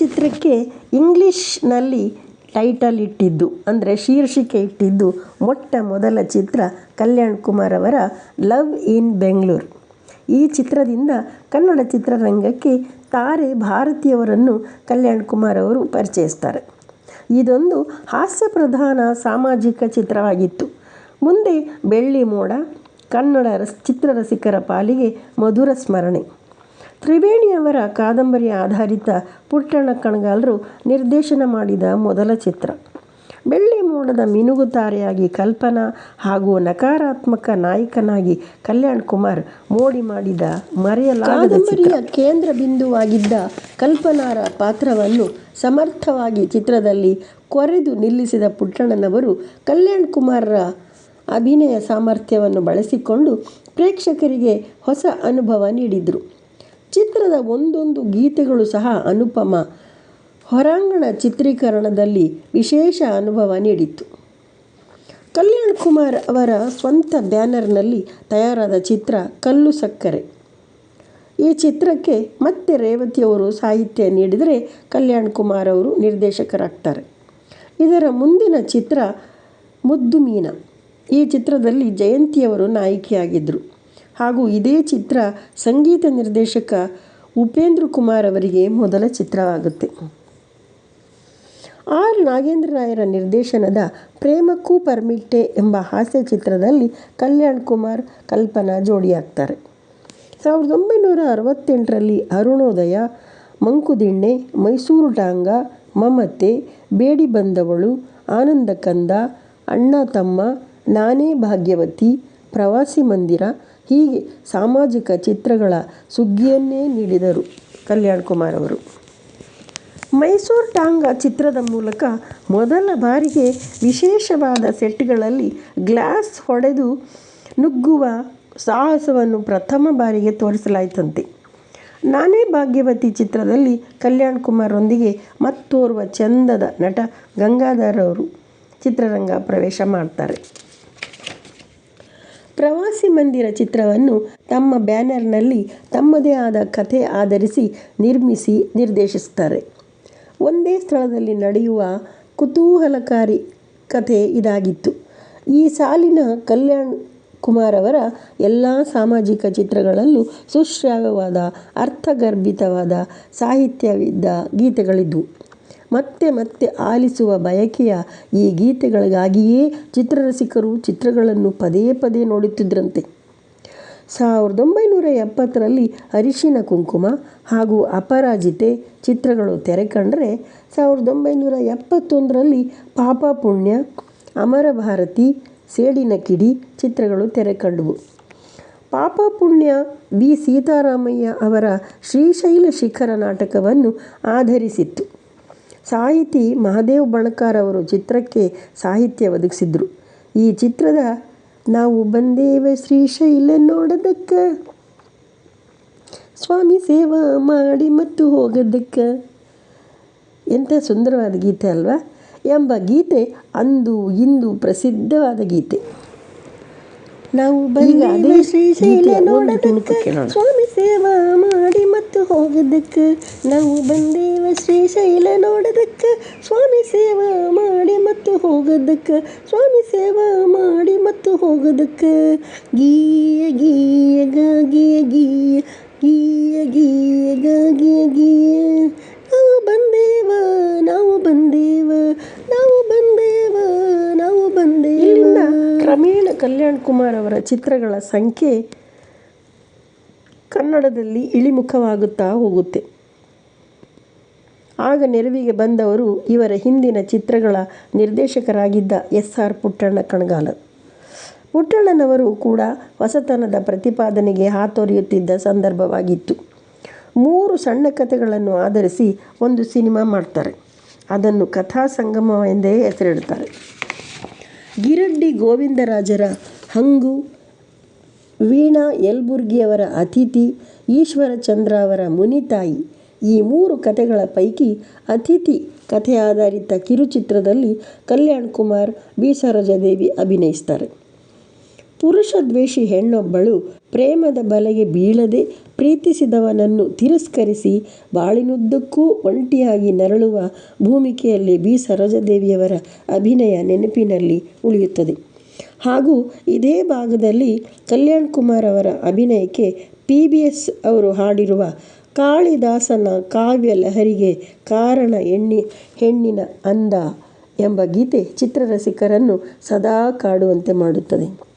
ಚಿತ್ರಕ್ಕೆ ಇಂಗ್ಲೀಷ್ನಲ್ಲಿ ಟೈಟಲ್ ಇಟ್ಟಿದ್ದು, ಅಂದರೆ ಶೀರ್ಷಿಕೆ ಇಟ್ಟಿದ್ದು ಮೊಟ್ಟ ಮೊದಲ ಚಿತ್ರ ಕಲ್ಯಾಣ್ ಕುಮಾರ್ ಅವರ ಲವ್ ಇನ್ ಬೆಂಗಳೂರು ಈ ಚಿತ್ರದಿಂದ ಕನ್ನಡ ಚಿತ್ರರಂಗಕ್ಕೆ ತಾರೆ ಭಾರತಿಯವರನ್ನು ಕಲ್ಯಾಣ್ ಕುಮಾರ್ ಅವರು ಪರಿಚಯಿಸ್ತಾರೆ. ಇದೊಂದು ಹಾಸ್ಯ ಪ್ರಧಾನ ಸಾಮಾಜಿಕ ಚಿತ್ರವಾಗಿತ್ತು. ಮುಂದೆ ಬೆಳ್ಳಿ ಮೋಡ, ಕನ್ನಡ ರಸ್, ಚಿತ್ರರಸಿಕರ ಪಾಲಿಗೆ ಮಧುರ ಸ್ಮರಣೆ. ತ್ರಿವೇಣಿಯವರ ಕಾದಂಬರಿ ಆಧಾರಿತ ಪುಟ್ಟಣ್ಣ ಕಣಗಾಲರು ನಿರ್ದೇಶನ ಮಾಡಿದ ಮೊದಲ ಚಿತ್ರ. ಬೆಳ್ಳಿ ಮೋಡದ ಮಿನುಗುತಾರೆಯಾಗಿ ಕಲ್ಪನಾ ಹಾಗೂ ನಕಾರಾತ್ಮಕ ನಾಯಕನಾಗಿ ಕಲ್ಯಾಣ್ ಕುಮಾರ್ ಮೋಡಿ ಮಾಡಿದ ಮರೆಯಲಾಗದ ಚಿತ್ರ. ಕೇಂದ್ರ ಬಿಂದುವಾಗಿದ್ದ ಕಲ್ಪನಾರ ಪಾತ್ರವನ್ನು ಸಮರ್ಥವಾಗಿ ಚಿತ್ರದಲ್ಲಿ ಕೊರೆದು ನಿಲ್ಲಿಸಿದ ಪುಟ್ಟಣ್ಣನವರು ಕಲ್ಯಾಣ್ ಕುಮಾರ್ರ ಅಭಿನಯ ಸಾಮರ್ಥ್ಯವನ್ನು ಬಳಸಿಕೊಂಡು ಪ್ರೇಕ್ಷಕರಿಗೆ ಹೊಸ ಅನುಭವ ನೀಡಿದರು. ಚಿತ್ರದ ಒಂದೊಂದು ಗೀತೆಗಳು ಸಹ ಅನುಪಮ ಹೊರಾಂಗಣ ಚಿತ್ರೀಕರಣದಲ್ಲಿ ವಿಶೇಷ ಅನುಭವ ನೀಡಿತ್ತು. ಕಲ್ಯಾಣ್ ಕುಮಾರ್ ಅವರ ಸ್ವಂತ ಬ್ಯಾನರ್ನಲ್ಲಿ ತಯಾರಾದ ಚಿತ್ರ ಕಲ್ಲು ಸಕ್ಕರೆ. ಈ ಚಿತ್ರಕ್ಕೆ ಮತ್ತೆ ರೇವತಿಯವರು ಸಾಹಿತ್ಯ ನೀಡಿದರೆ ಕಲ್ಯಾಣ್ ಕುಮಾರ್ ಅವರು ನಿರ್ದೇಶಕರಾಗ್ತಾರೆ. ಇದರ ಮುಂದಿನ ಚಿತ್ರ ಮುದ್ದು ಮೀನ. ಈ ಚಿತ್ರದಲ್ಲಿ ಜಯಂತಿಯವರು ನಾಯಕಿಯಾಗಿದ್ದರು. ಹಾಗೂ ಇದೇ ಚಿತ್ರ ಸಂಗೀತ ನಿರ್ದೇಶಕ ಉಪೇಂದ್ರ ಕುಮಾರ್ ಅವರಿಗೆ ಮೊದಲ ಚಿತ್ರವಾಗುತ್ತೆ. ಆರ್ ನಾಗೇಂದ್ರ ರಾಯರ ನಿರ್ದೇಶನದ ಪ್ರೇಮಕ್ಕೂ ಪರ್ಮಿಟ್ಟೆ ಎಂಬ ಹಾಸ್ಯ ಚಿತ್ರದಲ್ಲಿ ಕಲ್ಯಾಣ್ ಕುಮಾರ್ ಕಲ್ಪನಾ ಜೋಡಿಯಾಗ್ತಾರೆ. ಸಾವಿರದ ಒಂಬೈನೂರ ಅರವತ್ತೆಂಟರಲ್ಲಿ ಅರುಣೋದಯ, ಮಂಕುದಿಣ್ಣೆ, ಮೈಸೂರು ಟಾಂಗ, ಮಮತೆ, ಬೇಡಿ ಬಂದವಳು, ಆನಂದ ಕಂದ ಅಣ್ಣ ತಮ್ಮ ನಾನೇ ಭಾಗ್ಯವತಿ, ಪ್ರವಾಸಿ ಮಂದಿರ ಹೀಗೆ ಸಾಮಾಜಿಕ ಚಿತ್ರಗಳ ಸುಗ್ಗಿಯನ್ನೇ ನೀಡಿದರು ಕಲ್ಯಾಣ್ ಕುಮಾರ್ ಅವರು. ಮೈಸೂರು ಟಾಂಗ ಚಿತ್ರದ ಮೂಲಕ ಮೊದಲ ಬಾರಿಗೆ ವಿಶೇಷವಾದ ಸೆಟ್ಗಳಲ್ಲಿ ಗ್ಲಾಸ್ ಹೊಡೆದು ನುಗ್ಗುವ ಸಾಹಸವನ್ನು ಪ್ರಥಮ ಬಾರಿಗೆ ತೋರಿಸಲಾಯಿತಂತೆ. ನಾನೇ ಭಾಗ್ಯವತಿ ಚಿತ್ರದಲ್ಲಿ ಕಲ್ಯಾಣ್ ಕುಮಾರ್ರೊಂದಿಗೆ ಮತ್ತೋರ್ವ ಚಂದದ ನಟ ಗಂಗಾಧರ್ ಅವರು ಚಿತ್ರರಂಗ ಪ್ರವೇಶ ಮಾಡ್ತಾರೆ. ಪ್ರವಾಸಿ ಮಂದಿರ ಚಿತ್ರವನ್ನು ತಮ್ಮ ಬ್ಯಾನರ್ನಲ್ಲಿ ತಮ್ಮದೇ ಆದ ಕಥೆ ಆಧರಿಸಿ ನಿರ್ಮಿಸಿ ನಿರ್ದೇಶಿಸ್ತಾರೆ ಒಂದೇ ಸ್ಥಳದಲ್ಲಿ ನಡೆಯುವ ಕುತೂಹಲಕಾರಿ ಕಥೆ ಇದಾಗಿತ್ತು. ಈ ಸಾಲಿನ ಕಲ್ಯಾಣ್ ಕುಮಾರ್ ಅವರ ಎಲ್ಲ ಸಾಮಾಜಿಕ ಚಿತ್ರಗಳಲ್ಲೂ ಸುಶ್ರಾವ್ಯವಾದ, ಅರ್ಥಗರ್ಭಿತವಾದ ಸಾಹಿತ್ಯವಿದ್ದ ಗೀತೆಗಳಿದ್ದವು ಮತ್ತೆ ಮತ್ತೆ ಆಲಿಸುವ ಬಯಕೆಯ ಈ ಗೀತೆಗಳಿಗಾಗಿಯೇ ಚಿತ್ರರಸಿಕರು ಚಿತ್ರಗಳನ್ನು ಪದೇ ಪದೇ ನೋಡುತ್ತಿದ್ದರಂತೆ ಸಾವಿರದ ಒಂಬೈನೂರ ಎಪ್ಪತ್ತರಲ್ಲಿ ಅರಿಶಿನ ಕುಂಕುಮ ಹಾಗೂ ಅಪರಾಜಿತೆ ಚಿತ್ರಗಳು ತೆರೆ ಕಂಡರೆ ಸಾವಿರದ ಒಂಬೈನೂರ ಎಪ್ಪತ್ತೊಂದರಲ್ಲಿ ಪಾಪ ಪುಣ್ಯ ಅಮರ ಭಾರತಿ ಸೇಡಿನ ಕಿಡಿ ಚಿತ್ರಗಳು ತೆರೆ ಕಂಡವು ಪಾಪ ಪುಣ್ಯ ವಿ. ಸೀತಾರಾಮಯ್ಯ ಅವರ ಶ್ರೀಶೈಲ ಶಿಖರ ನಾಟಕವನ್ನು ಆಧರಿಸಿತ್ತು. ಸಾಹಿತಿ ಮಹದೇವ್ ಬಣಕಾರ್ ಅವರು ಚಿತ್ರಕ್ಕೆ ಸಾಹಿತ್ಯ ಒದಗಿಸಿದ್ರು. ಈ ಚಿತ್ರದ ನಾವು ಬಂದೇವ ಶ್ರೀಶೈಲ ನೋಡದಕ್ಕ. ಸ್ವಾಮಿ ಸೇವಾ ಮಾಡಿ ಮತ್ತು ಹೋಗದಕ್ಕ. ಎಂಥ ಸುಂದರವಾದ ಗೀತೆ ಅಲ್ವಾ? ಎಂಬ ಗೀತೆ ಅಂದು ಇಂದು ಪ್ರಸಿದ್ಧವಾದ ಗೀತೆ. ನಾವು ಶ್ರೀಶೈಲ ನೋಡೋದಕ್ಕೆ ಸ್ವಾಮಿ ಸೇವಾ ಮಾಡಿ ಮತ್ತು ಹೋಗೋದಕ್ಕೆ ನಾವು ಬಂದೇವ ಶ್ರೀಶೈಲ ನೋಡೋದಕ್ಕೆ. ಸ್ವಾಮಿ ಸೇವಾ ಮಾಡಿ ಮತ್ತು ಹೋಗೋದಕ್ಕೆ. ಸ್ವಾಮಿ ಸೇವಾ ಮಾಡಿ ಮತ್ತು ಹೋಗೋದಕ್ಕೆ. ಗೀಯ ಗೀಯ ಗಾಗಿಯ ಗೀಯ ಗೀಯ ಗೀಯ ಗಾಗಿಯ ಗೀಯ. ನಾವು ಬಂದೇವ ನಾವು ಬಂದೇವ ನಾವು ಬಂದೇವ ನಾವು ಬಂದೇವ. ಇಲ್ಲಿಂದ ಕ್ರಮೇಣ ಕಲ್ಯಾಣ್ ಕುಮಾರ್ ಅವರ ಚಿತ್ರಗಳ ಸಂಖ್ಯೆ ಕನ್ನಡದಲ್ಲಿ ಇಳಿಮುಖವಾಗುತ್ತಾ ಹೋಗುತ್ತೆ. ಆಗ ನೆರವಿಗೆ ಬಂದವರು ಇವರ ಹಿಂದಿನ ಚಿತ್ರಗಳ ನಿರ್ದೇಶಕರಾಗಿದ್ದ ಎಸ್ ಆರ್ ಪುಟ್ಟಣ್ಣ ಕಣಗಾಲ. ಪುಟ್ಟಣ್ಣನವರು ಕೂಡ ಹೊಸತನದ ಪ್ರತಿಪಾದನೆಗೆ ಹಾತೊರೆಯುತ್ತಿದ್ದ ಸಂದರ್ಭವಾಗಿತ್ತು. ಮೂರು ಸಣ್ಣ ಕಥೆಗಳನ್ನು ಆಧರಿಸಿ ಒಂದು ಸಿನಿಮಾ ಮಾಡ್ತಾರೆ. ಅದನ್ನು ಕಥಾ ಸಂಗಮ ಎಂದೇ ಹೆಸರಿಡ್ತಾರೆ. ಗಿರಡ್ಡಿ ಗೋವಿಂದರಾಜರ ಹಂಗು, ವೀಣಾ ಯಲ್ಬುರ್ಗಿಯವರ ಅತಿಥಿ, ಈಶ್ವರಚಂದ್ರ ಅವರ ಮುನಿತಾಯಿ ಈ ಮೂರು ಕಥೆಗಳ ಪೈಕಿ ಅತಿಥಿ ಕಥೆ ಆಧಾರಿತ ಕಿರುಚಿತ್ರದಲ್ಲಿ ಕಲ್ಯಾಣ್ ಕುಮಾರ್, ಬಿ ಸರೋಜಾದೇವಿ ಅಭಿನಯಿಸ್ತಾರೆ. ಪುರುಷ ದ್ವೇಷಿ ಹೆಣ್ಣೊಬ್ಬಳು ಪ್ರೇಮದ ಬಲೆಗೆ ಬೀಳದೆ ಪ್ರೀತಿಸಿದವನನ್ನು ತಿರಸ್ಕರಿಸಿ ಬಾಳಿನುದ್ದಕ್ಕೂ ಒಂಟಿಯಾಗಿ ನರಳುವ ಭೂಮಿಕೆಯಲ್ಲಿ ಬಿ. ಸರೋಜಾದೇವಿಯವರ ಅಭಿನಯ ನೆನಪಿನಲ್ಲಿ ಉಳಿಯುತ್ತದೆ. ಹಾಗೂ ಇದೇ ಭಾಗದಲ್ಲಿ ಕಲ್ಯಾಣ್ ಕುಮಾರ್ ಅವರ ಅಭಿನಯಕ್ಕೆ ಪಿ. ಬಿ. ಎಸ್. ಅವರು ಹಾಡಿರುವ ಕಾಳಿದಾಸನ ಕಾವ್ಯ ಲಹರಿಗೆ ಕಾರಣ ಹೆಣ್ಣಿನ ಅಂದ ಎಂಬ ಗೀತೆ ಚಿತ್ರರಸಿಕರನ್ನು ಸದಾ ಕಾಡುವಂತೆ ಮಾಡುತ್ತದೆ.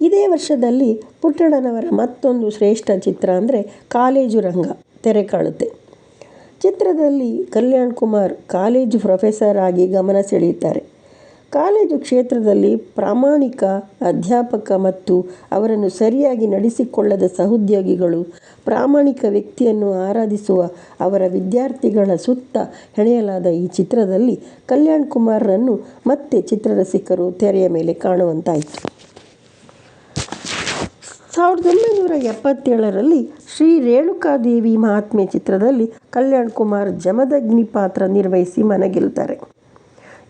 ಇದೇ ವರ್ಷದಲ್ಲಿ ಪುಟ್ಟಣ್ಣನವರ ಮತ್ತೊಂದು ಶ್ರೇಷ್ಠ ಚಿತ್ರ ಅಂದರೆ ಕಾಲೇಜು ರಂಗ, ತೆರೆ ಕಾಣುತ್ತೆ. ಚಿತ್ರದಲ್ಲಿ ಕಲ್ಯಾಣ್ ಕುಮಾರ್ ಕಾಲೇಜು ಪ್ರೊಫೆಸರ್ ಆಗಿ ಗಮನ ಸೆಳೆಯುತ್ತಾರೆ. ಕಾಲೇಜು ಕ್ಷೇತ್ರದಲ್ಲಿ ಪ್ರಾಮಾಣಿಕ, ಅಧ್ಯಾಪಕ ಮತ್ತು ಅವರನ್ನು ಸರಿಯಾಗಿ ನಡೆಸಿಕೊಳ್ಳದ ಸಹೋದ್ಯೋಗಿಗಳು ಪ್ರಾಮಾಣಿಕ ವ್ಯಕ್ತಿಯನ್ನು ಆರಾಧಿಸುವ ಅವರ ವಿದ್ಯಾರ್ಥಿಗಳ ಸುತ್ತ ಹೆಣೆಯಲಾದ ಈ ಚಿತ್ರದಲ್ಲಿ ಕಲ್ಯಾಣ್ ಕುಮಾರ್ರನ್ನು ಮತ್ತೆ ಚಿತ್ರರಸಿಕರು ತೆರೆಯ ಮೇಲೆ ಕಾಣುವಂತಾಯಿತು. ಸಾವಿರದ ಒಂಬೈನೂರ ಎಪ್ಪತ್ತೇಳರಲ್ಲಿ ಶ್ರೀ ರೇಣುಕಾದೇವಿ ಮಹಾತ್ಮೆ ಚಿತ್ರದಲ್ಲಿ ಕಲ್ಯಾಣ್ ಕುಮಾರ್ ಜಮದಗ್ನಿ ಪಾತ್ರ ನಿರ್ವಹಿಸಿ ಮನಗೆಲ್ತಾರೆ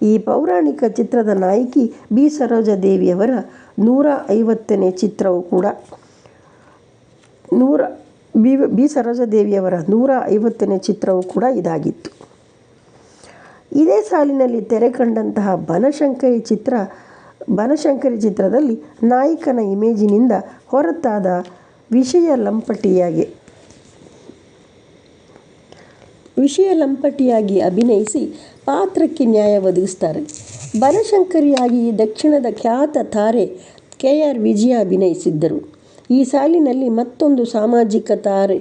ಈ ಪೌರಾಣಿಕ ಚಿತ್ರದ ನಾಯಕಿ ಬಿ ಸರೋಜಾದೇವಿಯವರ ನೂರ ಐವತ್ತನೇ ಚಿತ್ರವೂ ಕೂಡ. ನೂರ, ಬಿ ಬಿ ಸರೋಜಾದೇವಿಯವರ ನೂರ ಐವತ್ತನೇ ಚಿತ್ರವೂ ಕೂಡ ಇದಾಗಿತ್ತು. ಇದೇ ಸಾಲಿನಲ್ಲಿ ತೆರೆ ಕಂಡಂತಹ ಬನಶಂಕರಿ ಚಿತ್ರ ಬನಶಂಕರಿ ಚಿತ್ರದಲ್ಲಿ ನಾಯಕನ ಇಮೇಜಿನಿಂದ ಹೊರತಾದ ವಿಷಯ ಲಂಪಟಿಯಾಗಿ ವಿಷಯ ಲಂಪಟಿಯಾಗಿ ಅಭಿನಯಿಸಿ ಪಾತ್ರಕ್ಕೆ ನ್ಯಾಯ ಒದಗಿಸ್ತಾರೆ ಬನಶಂಕರಿಯಾಗಿ ದಕ್ಷಿಣದ ಖ್ಯಾತ ತಾರೆ ಕೆ ಆರ್ ವಿಜಯ ಅಭಿನಯಿಸಿದ್ದರು. ಈ ಸಾಲಿನಲ್ಲಿ ಮತ್ತೊಂದು ಸಾಮಾಜಿಕ ತಾರೆ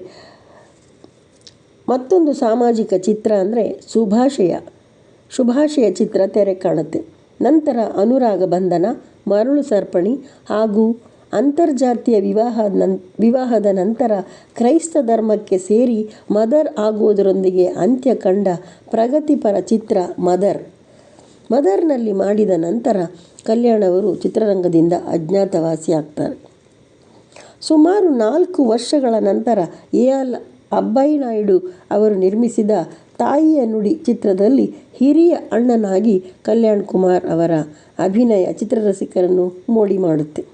ಮತ್ತೊಂದು ಸಾಮಾಜಿಕ ಚಿತ್ರ ಅಂದರೆ ಶುಭಾಶಯ ಶುಭಾಶಯ ಚಿತ್ರ ತೆರೆ ಕಾಣುತ್ತೆ. ನಂತರ ಅನುರಾಗ ಬಂಧನ, ಮರಳು ಸರ್ಪಣಿ ಹಾಗೂ ಅಂತರ್ಜಾತೀಯ ವಿವಾಹ ನನ್, ವಿವಾಹದ ನಂತರ ಕ್ರೈಸ್ತ ಧರ್ಮಕ್ಕೆ ಸೇರಿ ಮದರ್ ಆಗುವುದರೊಂದಿಗೆ ಅಂತ್ಯ ಕಂಡ ಪ್ರಗತಿಪರ ಚಿತ್ರ ಮದರ್. ಮದರ್ನಲ್ಲಿ ಮಾಡಿದ ನಂತರ ಕಲ್ಯಾಣ್ ಅವರು ಚಿತ್ರರಂಗದಿಂದ ಅಜ್ಞಾತವಾಸಿ ಆಗ್ತಾರೆ. ಸುಮಾರು ನಾಲ್ಕು ವರ್ಷಗಳ ನಂತರ ಎ ಅಲ್ ಅಬ್ಬಾಯಿ ನಾಯ್ಡು ಅವರು ನಿರ್ಮಿಸಿದ ತಾಯಿಯ ನುಡಿ ಚಿತ್ರದಲ್ಲಿ ಹಿರಿಯ ಅಣ್ಣನಾಗಿ ಕಲ್ಯಾಣ್ ಕುಮಾರ್ ಅವರ ಅಭಿನಯ ಚಿತ್ರರಸಿಕರನ್ನು ಮೋಡಿ ಮಾಡುತ್ತೆ.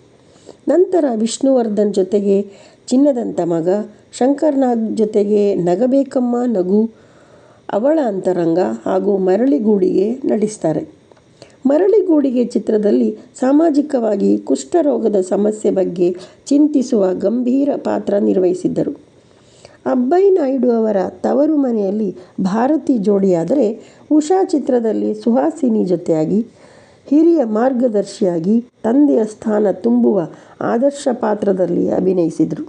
ನಂತರ ವಿಷ್ಣುವರ್ಧನ್ ಜೊತೆಗೆ ಚಿನ್ನದಂಥ ಮಗ, ಶಂಕರ್ನಾಗ್ ಜೊತೆಗೆ ನಗಬೇಕಮ್ಮ ನಗು, ಅವಳ ಅಂತರಂಗ ಹಾಗೂ ಮರಳಿಗೂಡಿಗೆ ನಟಿಸ್ತಾರೆ. ಮರಳಿಗೂಡಿಗೆ ಚಿತ್ರದಲ್ಲಿ ಸಾಮಾಜಿಕವಾಗಿ ಕುಷ್ಠರೋಗದ ಸಮಸ್ಯೆ ಬಗ್ಗೆ ಚಿಂತಿಸುವ ಗಂಭೀರ ಪಾತ್ರ ನಿರ್ವಹಿಸಿದ್ದರು. ಅಬ್ಬಯ್ಯನಾಯ್ಡು ಅವರ ತವರು ಮನೆಯಲ್ಲಿ ಭಾರತಿ ಜೋಡಿಯಾದರೆ ಉಷಾ ಚಿತ್ರದಲ್ಲಿ ಸುಹಾಸಿನಿ ಜೊತೆಯಾಗಿ ಹಿರಿಯ ಮಾರ್ಗದರ್ಶಿಯಾಗಿ ತಂದೆಯ ಸ್ಥಾನ ತುಂಬುವ ಆದರ್ಶ ಪಾತ್ರದಲ್ಲಿ ಅಭಿನಯಿಸಿದರು.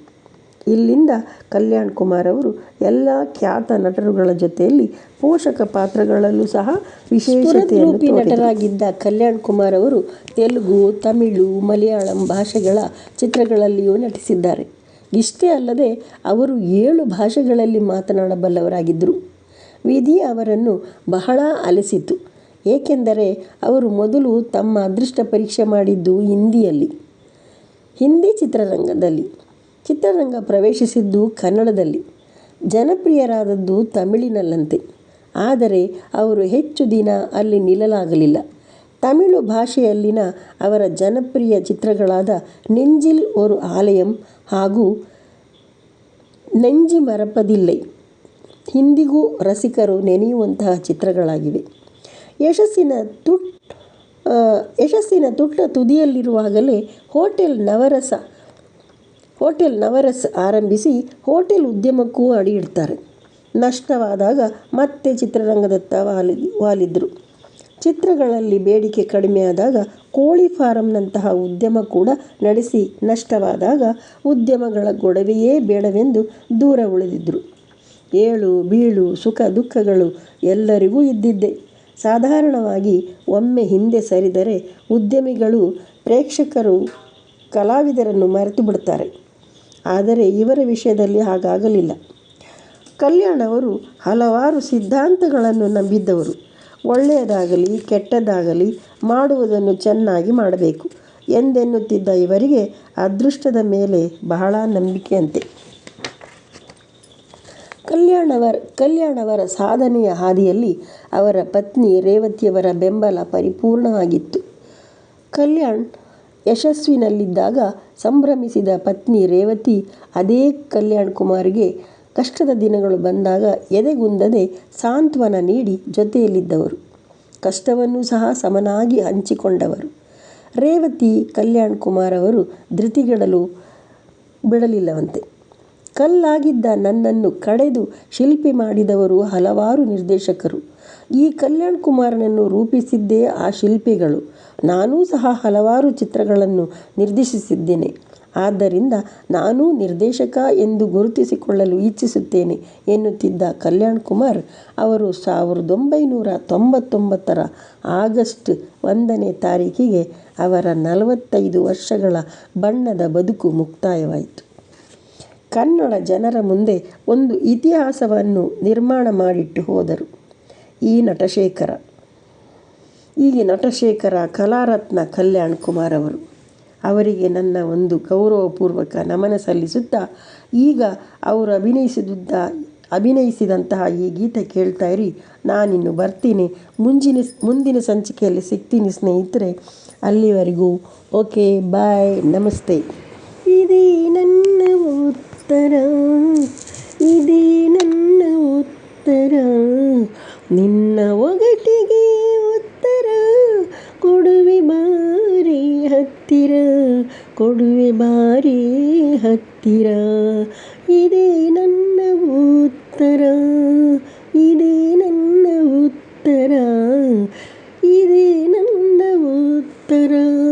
ಇಲ್ಲಿಂದ ಕಲ್ಯಾಣ್ ಕುಮಾರ್ ಅವರು ಎಲ್ಲ ಖ್ಯಾತ ನಟರುಗಳ ಜೊತೆಯಲ್ಲಿ ಪೋಷಕ ಪಾತ್ರಗಳಲ್ಲೂ ಸಹ ವಿಶೇಷತೆಯನ್ನು ನಟರಾಗಿದ್ದ ಕಲ್ಯಾಣ್ ಕುಮಾರ್ ಅವರು ತೆಲುಗು ತಮಿಳು ಮಲಯಾಳಂ ಭಾಷೆಗಳ ಚಿತ್ರಗಳಲ್ಲಿಯೂ ನಟಿಸಿದ್ದಾರೆ. ಇಷ್ಟೇ ಅಲ್ಲದೆ ಅವರು ಏಳು ಭಾಷೆಗಳಲ್ಲಿ ಮಾತನಾಡಬಲ್ಲವರಾಗಿದ್ದರು. ವಿಧಿ ಅವರನ್ನು ಬಹಳ ಅಲಿಸಿತು. ಏಕೆಂದರೆ ಅವರು ಮೊದಲು ತಮ್ಮ ಅದೃಷ್ಟ ಪರೀಕ್ಷೆ ಮಾಡಿದ್ದು ಹಿಂದಿಯಲ್ಲಿ, ಹಿಂದಿ ಚಿತ್ರರಂಗದಲ್ಲಿ. ಚಿತ್ರರಂಗ ಪ್ರವೇಶಿಸಿದ್ದು ಕನ್ನಡದಲ್ಲಿ. ಜನಪ್ರಿಯರಾದದ್ದು ತಮಿಳಿನಲ್ಲಂತೆ. ಆದರೆ ಅವರು ಹೆಚ್ಚು ದಿನ ಅಲ್ಲಿ ನಿಲ್ಲಲಾಗಲಿಲ್ಲ. ತಮಿಳು ಭಾಷೆಯಲ್ಲಿನ ಅವರ ಜನಪ್ರಿಯ ಚಿತ್ರಗಳಾದ ನೆಂಜಿಲ್ ಒರು ಆಲಯಂ ಹಾಗೂ ನೆಂಜಿ ಮರಪದಿಲ್ಲೈ. ಇಂದಿಗೂ ರಸಿಕರು ನೆನೆಯುವಂತಹ ಚಿತ್ರಗಳಾಗಿವೆ. ಯಶಸ್ಸಿನ ತುಟ್ ಯಶಸ್ಸಿನ ತುಟ್ಟ ತುದಿಯಲ್ಲಿರುವಾಗಲೇ ಹೋಟೆಲ್ ನವರಸ ಹೋಟೆಲ್ ನವರಸ ಆರಂಭಿಸಿ ಹೋಟೆಲ್ ಉದ್ಯಮಕ್ಕೂ ಅಡಿ ಇಡ್ತಾರೆ. ನಷ್ಟವಾದಾಗ ಮತ್ತೆ ಚಿತ್ರರಂಗದತ್ತ ವಾಲಿ, ವಾಲಿದ್ರು. ಚಿತ್ರಗಳಲ್ಲಿ ಬೇಡಿಕೆ ಕಡಿಮೆಯಾದಾಗ ಕೋಳಿ ಫಾರಂನಂತಹ ಉದ್ಯಮ ಕೂಡ ನಡೆಸಿ ನಷ್ಟವಾದಾಗ ಉದ್ಯಮಗಳ ಗೊಡವೆಯೇ ಬೇಡವೆಂದು ದೂರ ಉಳಿದಿದ್ದರು ಏಳು, ಬೀಳು, ಸುಖ, ದುಃಖಗಳು ಎಲ್ಲರಿಗೂ ಇದ್ದಿದ್ದೆ. ಸಾಧಾರಣವಾಗಿ ಒಮ್ಮೆ ಹಿಂದೆ ಸರಿದರೆ ಉದ್ಯಮಿಗಳು ಪ್ರೇಕ್ಷಕರು, ಕಲಾವಿದರನ್ನು ಮರೆತು ಬಿಡುತ್ತಾರೆ. ಆದರೆ ಇವರ ವಿಷಯದಲ್ಲಿ ಹಾಗಾಗಲಿಲ್ಲ. ಕಲ್ಯಾಣ್ ಅವರು ಹಲವಾರು ಸಿದ್ಧಾಂತಗಳನ್ನು ನಂಬಿದ್ದವರು. ಒಳ್ಳೆಯದಾಗಲಿ, ಕೆಟ್ಟದಾಗಲಿ ಮಾಡುವುದನ್ನು ಚೆನ್ನಾಗಿ ಮಾಡಬೇಕು ಎಂದೆನ್ನುತ್ತಿದ್ದ ಇವರಿಗೆ ಅದೃಷ್ಟದ ಮೇಲೆ ಬಹಳ ನಂಬಿಕೆಯಂತೆ. ಕಲ್ಯಾಣವರ್, ಕಲ್ಯಾಣವರ ಸಾಧನೆಯ ಹಾದಿಯಲ್ಲಿ ಅವರ ಪತ್ನಿ ರೇವತಿಯವರ ಬೆಂಬಲ ಪರಿಪೂರ್ಣವಾಗಿತ್ತು. ಕಲ್ಯಾಣ್ ಯಶಸ್ವಿನಲ್ಲಿದ್ದಾಗ ಸಂಭ್ರಮಿಸಿದ ಪತ್ನಿ ರೇವತಿ ಅದೇ ಕಲ್ಯಾಣ್ ಕುಮಾರ್ಗೆ ಕಷ್ಟದ ದಿನಗಳು ಬಂದಾಗ ಎದೆಗುಂದದೆ ಸಾಂತ್ವನ ನೀಡಿ ಜೊತೆಯಲ್ಲಿದ್ದವರು. ಕಷ್ಟವನ್ನು ಸಹ ಸಮನಾಗಿ ಹಂಚಿಕೊಂಡವರು. ರೇವತಿ ಕಲ್ಯಾಣ್ ಕುಮಾರ್ ಅವರು ಧೃತಿಗೆಡಲು ಬಿಡಲಿಲ್ಲವಂತೆ. ಕಲ್ಲಾಗಿದ್ದ ನನ್ನನ್ನು ಕಡೆದು ಶಿಲ್ಪಿ ಮಾಡಿದವರು ಹಲವಾರು ನಿರ್ದೇಶಕರು. ಈ ಕಲ್ಯಾಣ್ ಕುಮಾರನನ್ನು ರೂಪಿಸಿದ್ದೇ ಆ ಶಿಲ್ಪಿಗಳು. ನಾನೂ ಸಹ ಹಲವಾರು ಚಿತ್ರಗಳನ್ನು ನಿರ್ದೇಶಿಸಿದ್ದೇನೆ. ಆದ್ದರಿಂದ ನಾನೂ ನಿರ್ದೇಶಕ ಎಂದು ಗುರುತಿಸಿಕೊಳ್ಳಲು ಇಚ್ಛಿಸುತ್ತೇನೆ, ಎನ್ನುತ್ತಿದ್ದ ಕಲ್ಯಾಣ್ ಕುಮಾರ್ ಅವರು ಸಾವಿರದ ಒಂಬೈನೂರ ತೊಂಬತ್ತೊಂಬತ್ತರ ಆಗಸ್ಟ್ ಒಂದನೇ ತಾರೀಖಿಗೆ ಅವರ ನಲವತ್ತೈದು ವರ್ಷಗಳ ಬಣ್ಣದ ಬದುಕು ಮುಕ್ತಾಯವಾಯಿತು. ಕನ್ನಡ ಜನರ ಮುಂದೆ ಒಂದು ಇತಿಹಾಸವನ್ನು ನಿರ್ಮಾಣ ಮಾಡಿಟ್ಟು ಹೋದರು. ಈ ನಟಶೇಖರ ಈ ನಟಶೇಖರ ಕಲಾರತ್ನ ಕಲ್ಯಾಣ್ ಕುಮಾರ್ ಅವರು. ಅವರಿಗೆ ನನ್ನ ಒಂದು ಗೌರವಪೂರ್ವಕ ನಮನ ಸಲ್ಲಿಸುತ್ತಾ ಈಗ ಅವರು ಅಭಿನಯಿಸಿದ್ದ ಅಭಿನಯಿಸಿದಂತಹ ಈ ಗೀತೆ ಕೇಳ್ತಾ ಇರಿ. ನಾನಿನ್ನು ಬರ್ತೀನಿ. ಮುಂಜಿನ ಮುಂದಿನ ಸಂಚಿಕೆಯಲ್ಲಿ ಸಿಗ್ತೀನಿ ಸ್ನೇಹಿತರೆ. ಅಲ್ಲಿವರೆಗೂ ಓಕೆ, ಬಾಯ್, ನಮಸ್ತೆ. ಇದೇ ನನ್ನ ಉತ್ತರ. ಇದೇ ನನ್ನ ಉತ್ತರ. ನಿನ್ನ ಒಗಟಿಗೆ ಉತ್ತರ. ಕೊಡುವೆ ഹത്തിര കൊടുവെ ബാരേ ഹത്തിര. ഇതേ നന്ന ഉത്തര ഇതേ നന്ന ഉത്തര ഇതേ നന്ന ഉത്തര.